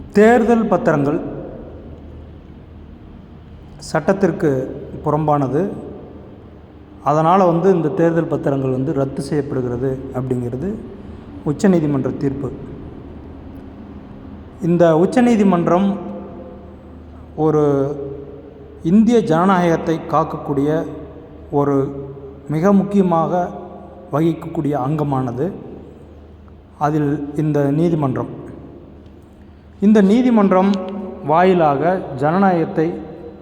தேர்தல் பத்திரங்கள் சட்டத்திற்கு புறம்பானது. அதனால் வந்து இந்த தேர்தல் பத்திரங்கள் வந்து ரத்து செய்யப்படுகிறது அப்படிங்கிறது உச்சநீதிமன்ற தீர்ப்பு. இந்த உச்சநீதிமன்றம் ஒரு இந்திய ஜனநாயகத்தை காக்கக்கூடிய ஒரு மிக முக்கியமாக வகிக்கக்கூடிய அங்கமானது. அதில் இந்த நீதிமன்றம் இந்த நீதிமன்றம் வாயிலாக ஜனநாயகத்தை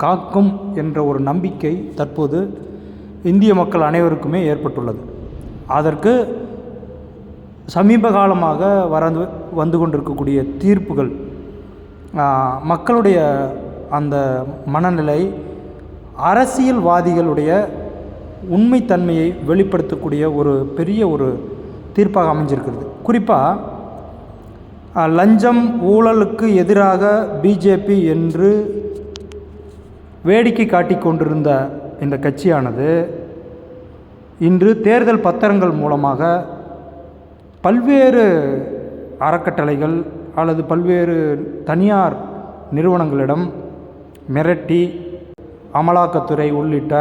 காக்கும் என்ற ஒரு நம்பிக்கை தற்போது இந்திய மக்கள் அனைவருக்குமே ஏற்பட்டுள்ளது. அதற்கு சமீப காலமாக வரந்து வந்து கொண்டிருக்கக்கூடிய தீர்ப்புகள் மக்களுடைய அந்த மனநிலை அரசியல்வாதிகளுடைய உண்மைத்தன்மையை வெளிப்படுத்தக்கூடிய ஒரு பெரிய ஒரு தீர்ப்பாக அமைஞ்சிருக்கிறது. குறிப்பாக லஞ்சம் ஊழலுக்கு எதிராக பிஜேபி என்று வேடிக்கை காட்டிக்கொண்டிருந்த இந்த கட்சியானது இன்று தேர்தல் பத்திரங்கள் மூலமாக பல்வேறு அறக்கட்டளைகள் அல்லது பல்வேறு தனியார் நிறுவனங்களிடம் மிரட்டி அமலாக்கத்துறை உள்ளிட்ட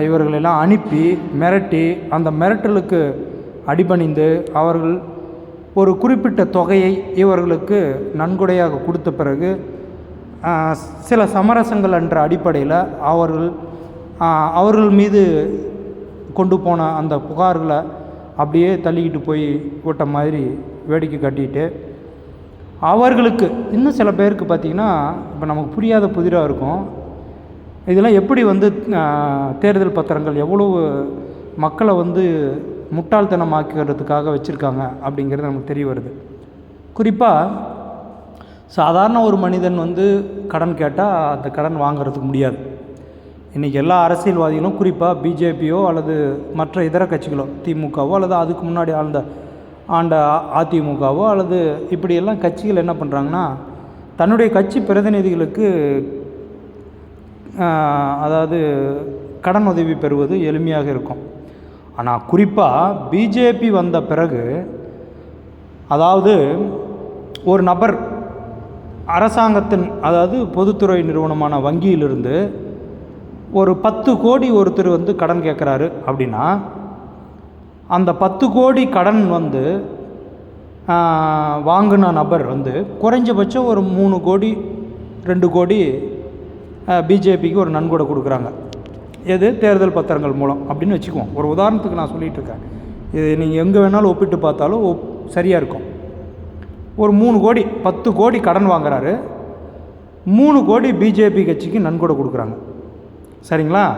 இவர்களெல்லாம் அனுப்பி மிரட்டி அந்த மிரட்டலுக்கு அடிபணிந்து அவர்கள் ஒரு குறிப்பிட்ட தொகையை இவர்களுக்கு நன்கொடையாக கொடுத்த பிறகு சில சமரசங்கள் என்ற அடிப்படையில் அவர்கள் அவர்கள் மீது கொண்டு போன அந்த புகார்களை அப்படியே தள்ளிக்கிட்டு போய் விட்ட மாதிரி வேடிக்கை கட்டிட்டு அவர்களுக்கு இன்னும் சில பேருக்கு பார்த்திங்கன்னா இப்போ நமக்கு புரியாத புதிராக இருக்கும். இதெல்லாம் எப்படி வந்து தேர்தல் பத்திரங்கள் எவ்வளவு மக்களை வந்து முட்டாள்தனமாக்கிறதுக்காக வச்சுருக்காங்க அப்படிங்கிறது நமக்கு தெரிய வருது. குறிப்பாக சாதாரண ஒரு மனிதன் வந்து கடன் கேட்டால் அந்த கடன் வாங்கிறதுக்கு முடியாது. இன்றைக்கி எல்லா அரசியல்வாதிகளும் குறிப்பாக பிஜேபியோ அல்லது மற்ற இதர கட்சிகளோ திமுகவோ அல்லது அதுக்கு முன்னாடி ஆழ்ந்த ஆண்ட அதிமுகவோ அல்லது இப்படியெல்லாம் கட்சிகள் என்ன பண்ணுறாங்கன்னா தன்னுடைய கட்சி பிரதிநிதிகளுக்கு அதாவது கடன் உதவி பெறுவது எளிமையாக இருக்கும். ஆனால் குறிப்பாக பிஜேபி வந்த பிறகு அதாவது ஒரு நபர் அரசாங்கத்தின் அதாவது பொதுத்துறை நிறுவனமான வங்கியிலிருந்து ஒரு பத்து கோடி ஒருத்தர் வந்து கடன் கேட்குறாரு அப்படின்னா அந்த பத்து கோடி கடன் வந்து வாங்கின நபர் வந்து குறைஞ்சபட்சம் ஒரு மூணு கோடி ரெண்டு கோடி பிஜேபிக்கு ஒரு நன்கொடை கொடுக்குறாங்க. எது? தேர்தல் பத்திரங்கள் மூலம். அப்படின்னு வச்சுக்குவோம். ஒரு உதாரணத்துக்கு நான் சொல்லிகிட்டு இருக்கேன். இது நீங்கள் எங்கே வேணாலும் ஒப்பிட்டு பார்த்தாலும் ஒப் சரியாக இருக்கும். ஒரு மூணு கோடி பத்து கோடி கடன் வாங்குறாரு. மூணு கோடி பிஜேபி கட்சிக்கு நன்கொடை கொடுக்குறாங்க. சரிங்களா?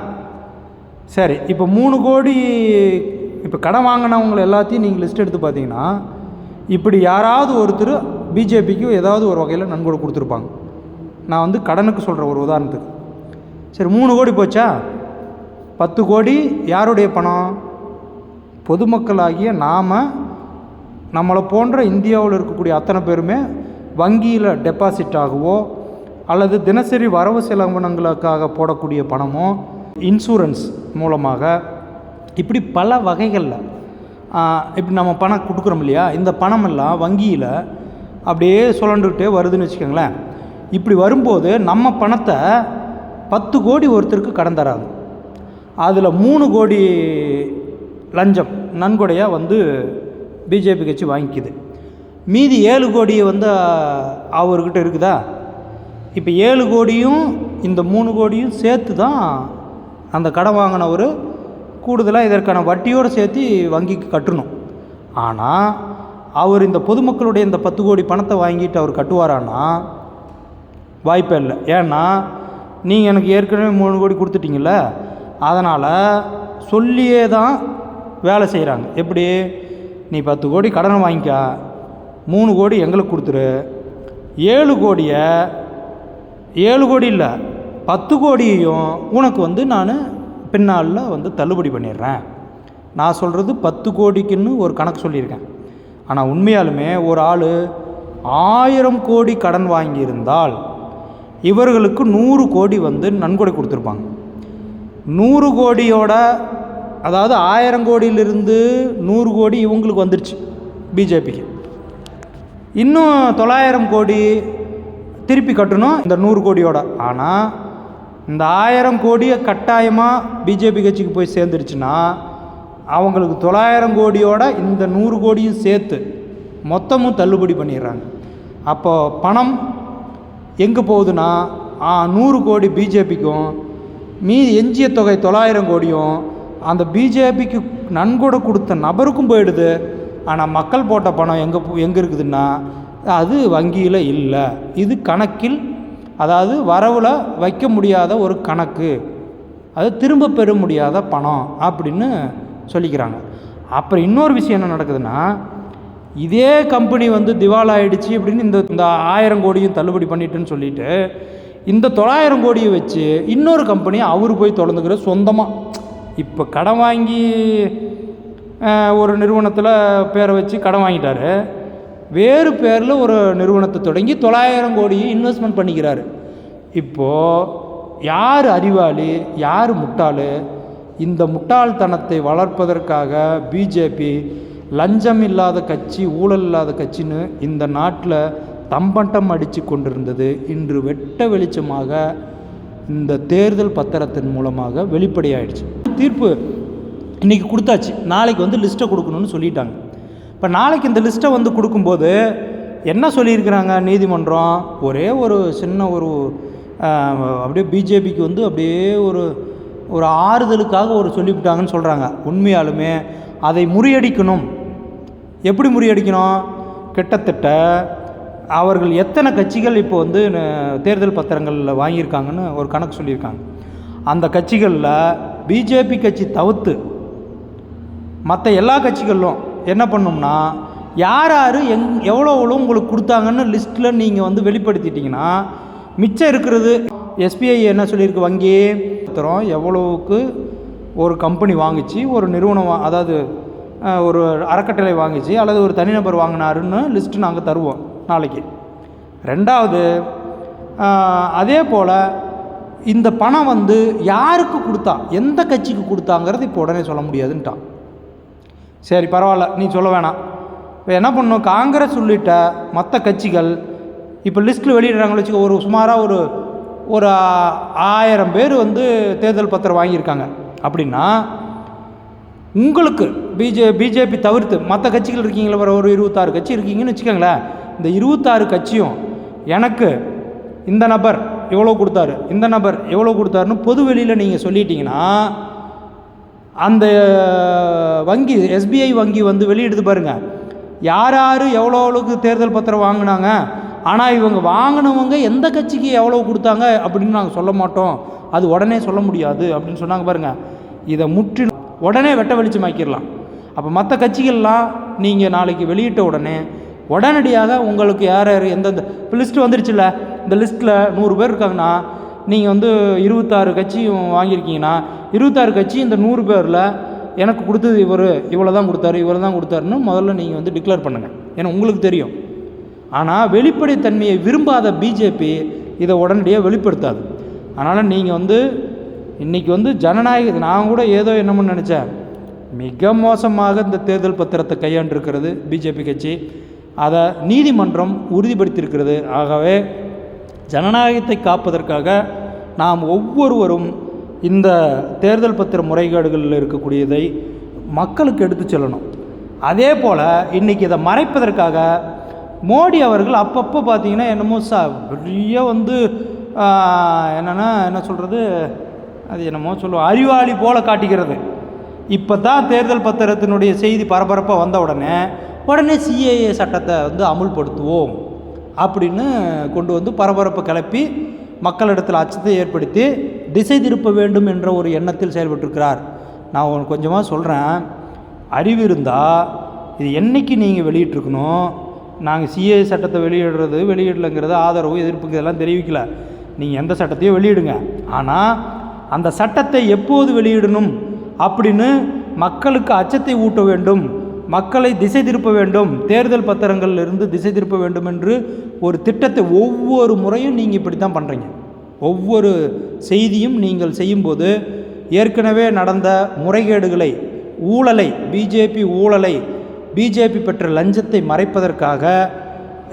சரி இப்போ மூணு கோடி இப்போ கடன் வாங்கினவங்க எல்லாத்தையும் நீங்கள் லிஸ்ட் எடுத்து பார்த்தீங்கன்னா இப்படி யாராவது ஒருத்தர் பிஜேபிக்கு ஏதாவது ஒரு வகையில் நன்கொடை கொடுத்துருப்பாங்க. நான் வந்து கடனுக்கு சொல்கிறேன் ஒரு உதாரணத்துக்கு. சரி மூணு கோடி போச்சா? பத்து கோடி யாருடைய பணம்? பொதுமக்களாகிய நாம் நம்மளை போன்ற இந்தியாவில் இருக்கக்கூடிய அத்தனை பேருமே வங்கியில் டெபாசிட் ஆகவோ அல்லது தினசரி வரவு செலவினங்களுக்காக போடக்கூடிய பணமோ இன்சூரன்ஸ் மூலமாக இப்படி பல வகைகளில் இப்படி நம்ம பணம் கொடுக்குறோம் இல்லையா? இந்த பணமெல்லாம் வங்கியில் அப்படியே சுழண்டுக்கிட்டே வருதுன்னு வச்சுக்கோங்களேன். இப்படி வரும்போது நம்ம பணத்தை பத்து கோடி ஒருத்தருக்கு கடன் தராது அதில் மூணு கோடி லஞ்சம் நன்கொடையாக வந்து பிஜேபி கட்சி வாங்கிக்குது. மீதி ஏழு கோடி வந்து அவர்கிட்ட இருக்குதா? இப்போ ஏழு கோடியும் இந்த மூணு கோடியும் சேர்த்து தான் அந்த கடன் வாங்கினவர் கூடுதலாக இதற்கான வட்டியோடு சேர்த்து வங்கிக்கு கட்டணும். ஆனால் அவர் இந்த பொதுமக்களுடைய இந்த பத்து கோடி பணத்தை வாங்கிட்டு அவர் கட்டுவாரான்னா வாய்ப்பே இல்லை. ஏன்னா நீங்கள் எனக்கு ஏற்கனவே மூணு கோடி கொடுத்துட்டீங்கல்ல அதனால் சொல்லியே தான் வேலை செய்கிறாங்க எப்படி? நீ பத்து கோடி கடன் வாங்கிக்க. மூணு கோடி எங்களுக்கு கொடுத்துரு. ஏழு கோடியை ஏழு கோடி இல்லை பத்து கோடியையும் உனக்கு வந்து நான் பின்னாளில் வந்து தள்ளுபடி பண்ணிடுறேன். நான் சொல்கிறது பத்து கோடிக்குன்னு ஒரு கணக்கு சொல்லியிருக்கேன். ஆனால் உண்மையாலுமே ஒரு ஆள் ஆயிரம் கோடி கடன் வாங்கியிருந்தால் இவர்களுக்கு நூறு கோடி வந்து நன்கொடை கொடுத்துருப்பாங்க. நூறு கோடியோட அதாவது ஆயிரம் கோடியிலிருந்து நூறு கோடி இவங்களுக்கு வந்துருச்சு பிஜேபிக்கு. இன்னும் தொள்ளாயிரம் கோடி திருப்பி கட்டணும் இந்த நூறு கோடியோட. ஆனால் இந்த ஆயிரம் கோடியை கட்டாயமாக பிஜேபி கட்சிக்கு போய் சேர்ந்துருச்சுன்னா அவங்களுக்கு தொள்ளாயிரம் கோடியோட இந்த நூறு கோடியும் சேர்த்து மொத்தமும் தள்ளுபடி பண்ணிடுறாங்க. அப்போ பணம் எங்கே போகுதுன்னா நூறு கோடி பிஜேபிக்கும் மீதி எஞ்சிய தொகை தொள்ளாயிரம் கோடியும் அந்த பிஜேபிக்கு நன்கொடை கொடுத்த நபருக்கும் போயிடுது. ஆனால் மக்கள் போட்ட பணம் எங்கே எங்கே இருக்குதுன்னா அது வங்கியில் இல்லை. இது கணக்கில் அதாவது வரவில் வைக்க முடியாத ஒரு கணக்கு. அது திரும்ப பெற முடியாத பணம் அப்படின்னு சொல்லிக்கிறாங்க. அப்புறம் இன்னொரு விஷயம் என்ன நடக்குதுன்னா இதே கம்பெனி வந்து திவால் ஆயிடுச்சு அப்படின்னு இந்த இந்த ஆயிரம் கோடியும் தள்ளுபடி பண்ணிட்டுன்னு சொல்லிட்டு இந்த தொள்ளாயிரம் கோடியை வச்சு இன்னொரு கம்பெனி அவர் போய் தொடர்ந்துக்கிற சொந்தமாக இப்போ கடன் வாங்கி ஒரு நிறுவனத்தில் பேரை வச்சு கடன் வாங்கிட்டாரு. வேறு பேரில் ஒரு நிறுவனத்தை தொடங்கி தொள்ளாயிரம் கோடியை இன்வெஸ்ட்மெண்ட் பண்ணிக்கிறாரு. இப்போது யார் அறிவாளி யார் முட்டாள்? இந்த முட்டாள்தனத்தை வளர்ப்பதற்காக பிஜேபி லஞ்சம் இல்லாத கட்சி ஊழல் இல்லாத கட்சின்னு இந்த நாட்டில் தம்பட்டம் அடித்து கொண்டிருந்தது. இன்று வெட்ட வெளிச்சமாக இந்த தேர்தல் பத்திரத்தின் மூலமாக வெளிப்படையாயிடுச்சு. தீர்ப்பு இன்றைக்கி கொடுத்தாச்சு. நாளைக்கு வந்து லிஸ்ட்டை கொடுக்கணும்னு சொல்லிட்டாங்க. இப்போ நாளைக்கு இந்த லிஸ்ட்டை வந்து கொடுக்கும்போது என்ன சொல்லியிருக்கிறாங்க நீதிமன்றம்? ஒரே ஒரு சின்ன ஒரு அப்படியே பிஜேபிக்கு வந்து அப்படியே ஒரு ஒரு ஆறுதலுக்காக ஒரு சொல்லிவிட்டாங்கன்னு சொல்கிறாங்க உண்மையாலுமே அதை முறியடிக்கணும். எப்படி முறியடிக்கணும்? கிட்டத்தட்ட அவர்கள் எத்தனை கட்சிகள் இப்போ வந்து தேர்தல் பத்திரங்களில் வாங்கியிருக்காங்கன்னு ஒரு கணக்கு சொல்லியிருக்காங்க. அந்த கட்சிகளில் பிஜேபி கட்சி தவிர்த்து மற்ற எல்லா கட்சிகளும் என்ன பண்ணோம்னா யார் யார் எங் எவ்வளோ எவ்வளோ உங்களுக்கு கொடுத்தாங்கன்னு லிஸ்ட்டில் நீங்கள் வந்து வெளிப்படுத்திட்டிங்கன்னா மிச்சம் இருக்கிறது எஸ்பிஐ என்ன சொல்லியிருக்கு வங்கி பத்திரம் எவ்வளவுக்கு ஒரு கம்பெனி வாங்கிச்சு ஒரு நிறுவனம் அதாவது ஒரு அறக்கட்டளை வாங்கிச்சு அல்லது ஒரு தனிநபர் வாங்கினாருன்னு லிஸ்ட்டு நாங்கள் தருவோம். நாளைக்கு. ரெண்டாவது அதே போல் இந்த பணம் வந்து யாருக்கு கொடுத்தா எந்த கட்சிக்கு கொடுத்தாங்கிறது இப்போ உடனே சொல்ல முடியாதுன்ட்டான். சரி பரவாயில்ல நீ சொல்ல வேணாம். இப்போ என்ன பண்ணணும்? காங்கிரஸ் உள்ளிட்ட மற்ற கட்சிகள் இப்போ லிஸ்ட்டில் வெளியிடுறாங்கன்னு வச்சுக்கோ ஒரு சுமாராக ஒரு ஒரு ஆயிரம் பேர் வந்து தேர்தல் பத்திரம் வாங்கியிருக்காங்க. அப்படின்னா உங்களுக்கு பிஜே பிஜேபி தவிர்த்து மற்ற கட்சிகள் இருக்கீங்களா ஒரு இருபத்தாறு கட்சி இருக்கீங்கன்னு வச்சுக்கோங்களேன் இந்த இருபத்தாறு கட்சியும் எனக்கு இந்த நபர் எவ்வளோ கொடுத்தாரு இந்த நபர் எவ்வளோ கொடுத்தாருன்னு பொது வெளியில் நீங்கள் சொல்லிட்டீங்கன்னா அந்த வங்கி எஸ்பிஐ வங்கி வந்து வெளியிடுது பாருங்கள் யார் யார் எவ்வளோ அளவுக்கு தேர்தல் பத்திரம் வாங்கினாங்க ஆனால் இவங்க வாங்கினவங்க எந்த கட்சிக்கு எவ்வளோ கொடுத்தாங்க அப்படின்னு நாங்கள் சொல்ல மாட்டோம். அது உடனே சொல்ல முடியாது அப்படின்னு சொன்னாங்க பாருங்கள் இதை முற்றிலும் உடனே வெட்ட வெளிச்சமாக்கிடலாம். அப்போ மற்ற கட்சிகள்லாம் நீங்கள் நாளைக்கு வெளியிட்ட உடனே உடனடியாக உங்களுக்கு யார் யார் எந்தெந்த இப்போ லிஸ்ட்டு வந்துருச்சுல்ல இந்த லிஸ்ட்டில் நூறு பேர் இருக்காங்கன்னா நீங்கள் வந்து இருபத்தாறு கட்சியும் வாங்கியிருக்கீங்கன்னா இருபத்தாறு கட்சி இந்த நூறு பேரில் எனக்கு கொடுத்தது இவர் இவ்வளோ தான் கொடுத்தாரு இவர் தான் கொடுத்தாருன்னு முதல்ல நீங்கள் வந்து டிக்ளேர் பண்ணுங்கள் ஏன்னா உங்களுக்கு தெரியும். ஆனால் வெளிப்படைத்தன்மையை விரும்பாத பிஜேபி இதை உடனடியாக வெளிப்படுத்தாது. அதனால் நீங்கள் வந்து இன்றைக்கி வந்து ஜனநாயக நான் கூட ஏதோ என்னமோ நினச்சேன். மிக மோசமாக இந்த தேர்தல் பத்திரத்தை கையாண்டிருக்கிறது பிஜேபி கட்சி. அதை நீதிமன்றம் உறுதிப்படுத்தியிருக்கிறது. ஆகவே ஜனநாயகத்தை காப்பதற்காக நாம் ஒவ்வொருவரும் இந்த தேர்தல் பத்திர முறைகேடுகளில் இருக்கக்கூடியதை மக்களுக்கு எடுத்துச் செல்லணும். அதே போல் இன்றைக்கி இதை மறைப்பதற்காக மோடி அவர்கள் அப்பப்போ பார்த்தீங்கன்னா என்னமோ ச பெரிய வந்து என்னென்னா என்ன சொல்கிறது அது என்னமோ சொல்லுவோம் அறிவாளி போல காட்டிக்கிறது. இப்போ தான் தேர்தல் பத்திரத்தினுடைய செய்தி பரபரப்பாக வந்த உடனே உடனே சிஏஏ சட்டத்தை வந்து அமுல்படுத்துவோம் அப்படின்னு கொண்டு வந்து பரபரப்பை கிளப்பி மக்களிடத்தில் அச்சத்தை ஏற்படுத்தி திசை திருப்ப வேண்டும் என்ற ஒரு எண்ணத்தில் செயல்பட்டிருக்கிறார். நான் உங்களுக்கு கொஞ்சமாக சொல்கிறேன் அறிவு இருந்தால் இது என்னைக்கு நீங்கள் வெளியிட்டிருக்கணும்? நாங்கள் சிஏ சட்டத்தை வெளியிடுறது வெளியிடலைங்கிறது ஆதரவு எதிர்ப்புக்கு இதெல்லாம் தெரிவிக்கல. நீங்கள் எந்த சட்டத்தையும் வெளியிடுங்க. ஆனால் அந்த சட்டத்தை எப்போது வெளியிடணும் அப்படின்னு மக்களுக்கு அச்சத்தை ஊட்ட வேண்டும். மக்களை திசை திருப்ப வேண்டும். தேர்தல் பத்திரங்களிலிருந்து திசை திருப்ப வேண்டும் என்று ஒரு திட்டத்தை ஒவ்வொரு முறையும் நீங்கள் இப்படி தான் பண்ணுறீங்க ஒவ்வொரு செய்தியும் நீங்கள் செய்யும்போது ஏற்கனவே நடந்த முறைகேடுகளை ஊழலை பிஜேபி ஊழலை பிஜேபி பெற்ற லஞ்சத்தை மறைப்பதற்காக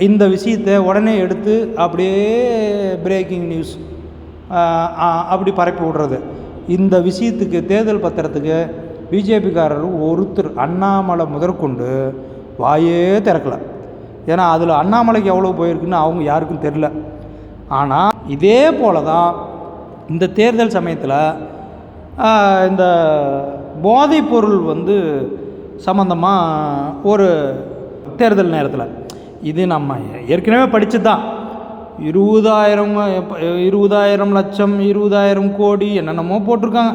இந்த விஷயத்தை உடனே எடுத்து அப்படியே பிரேக்கிங் நியூஸ் அப்படி பரப்பி விடுறது. இந்த விஷயத்துக்கு தேர்தல் பத்திரத்துக்கு பிஜேபிக்காரர் ஒருத்தர் அண்ணாமலை முதற்கொண்டு வாயே திறக்கலை. ஏன்னா அதில் அண்ணாமலைக்கு எவ்வளோ போயிருக்குன்னு அவங்க யாருக்கும் தெரில ஆனால் இதே போல தான் இந்த தேர்தல் சமயத்தில் இந்த போதைப்பொருள் வந்து சம்மந்தமாக ஒரு தேர்தல் நேரத்தில் இது நம்ம ஏற்கனவே படித்தது தான் இருபதாயிரம் எப்ப- இருபதாயிரம் லட்சம் இருபதாயிரம் கோடி என்னென்னமோ போட்டிருக்காங்க.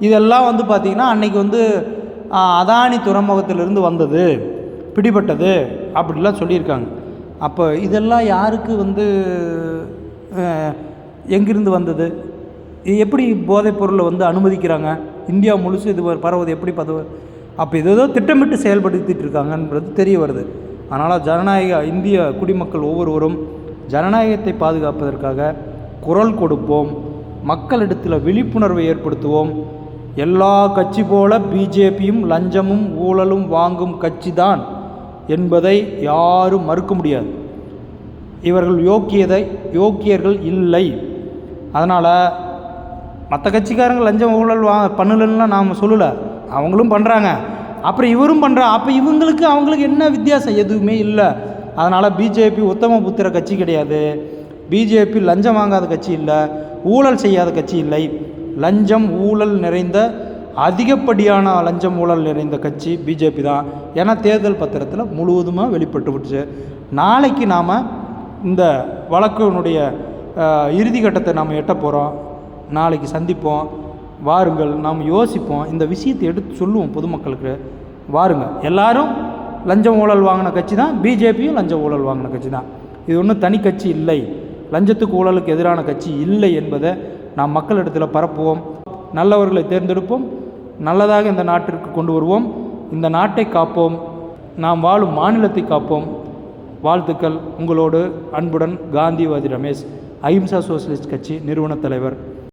இதெல்லாம் வந்து பார்த்திங்கன்னா அன்னைக்கு வந்து அதானி துறைமுகத்திலிருந்து வந்தது. பிடிபட்டது அப்படிலாம் சொல்லியிருக்காங்க. அப்போ இதெல்லாம் யாருக்கு வந்து எங்கிருந்து வந்தது? எப்படி போதைப் பொருளை வந்து அனுமதிக்கிறாங்க? இந்தியா முழுசு இது பரவுது எப்படி பதவு அப்போ இது ஏதோ திட்டமிட்டு செயல்படுத்திட்டு இருக்காங்கன்றது தெரிய வருது. அதனால் ஜனநாயக இந்திய குடிமக்கள் ஒவ்வொருவரும் ஜனநாயகத்தை பாதுகாப்பதற்காக குரல் கொடுப்போம். மக்களிடத்தில் விழிப்புணர்வை ஏற்படுத்துவோம். எல்லா கட்சி போல பிஜேபியும் லஞ்சமும் ஊழலும் வாங்கும் கட்சி தான் என்பதை யாரும் மறுக்க முடியாது. இவர்கள் யோக்கியதை யோக்கியர்கள் இல்லை. அதனால் மற்ற கட்சிக்காரங்க லஞ்சம் ஊழல் வா பண்ணலன்னா நாம் சொல்லலை. அவங்களும் பண்ணுறாங்க அப்புறம் இவரும் பண்ணுறா அப்போ இவங்களுக்கு அவங்களுக்கு என்ன வித்தியாசம்? எதுவுமே இல்லை. அதனால் பிஜேபி உத்தம புத்திர கட்சி கிடையாது. பிஜேபி லஞ்சம் வாங்காத கட்சி இல்லை. ஊழல் செய்யாத கட்சி இல்லை. லஞ்சம் ஊழல் நிறைந்த அதிகப்படியான லஞ்சம் ஊழல் நிறைந்த கட்சி பிஜேபி தான். ஏன்னா தேர்தல் பத்திரத்தில் முழுவதுமாக வெளிப்பட்டு விட்டுச்சு நாளைக்கு நாம் இந்த வழக்கினுடைய இறுதி கட்டத்தை நாம் எட்ட போகிறோம் நாளைக்கு சந்திப்போம். வாருங்கள். நாம் யோசிப்போம். இந்த விஷயத்தை எடுத்து சொல்லுவோம் பொதுமக்களுக்கு. வாருங்க. எல்லாரும் லஞ்சம் ஊழல் வாங்கின கட்சி தான். பிஜேபியும் லஞ்சம் ஊழல் வாங்கின கட்சி தான். இது ஒன்றும் தனி கட்சி இல்லை. லஞ்சத்துக்கு ஊழலுக்கு எதிரான கட்சி இல்லை என்பதை நாம் மக்களிடத்தில் பரப்புவோம். நல்லவர்களை தேர்ந்தெடுப்போம். நல்லதாக இந்த நாட்டிற்கு கொண்டு வருவோம். இந்த நாட்டை காப்போம். நாம் வாழும் மாநிலத்தை காப்போம். வாழ்த்துக்கள். உங்களோடு அன்புடன் காந்திவாதி ரமேஷ் அஹிம்சா சோசியலிஸ்ட் கட்சி நிறுவனத் தலைவர்.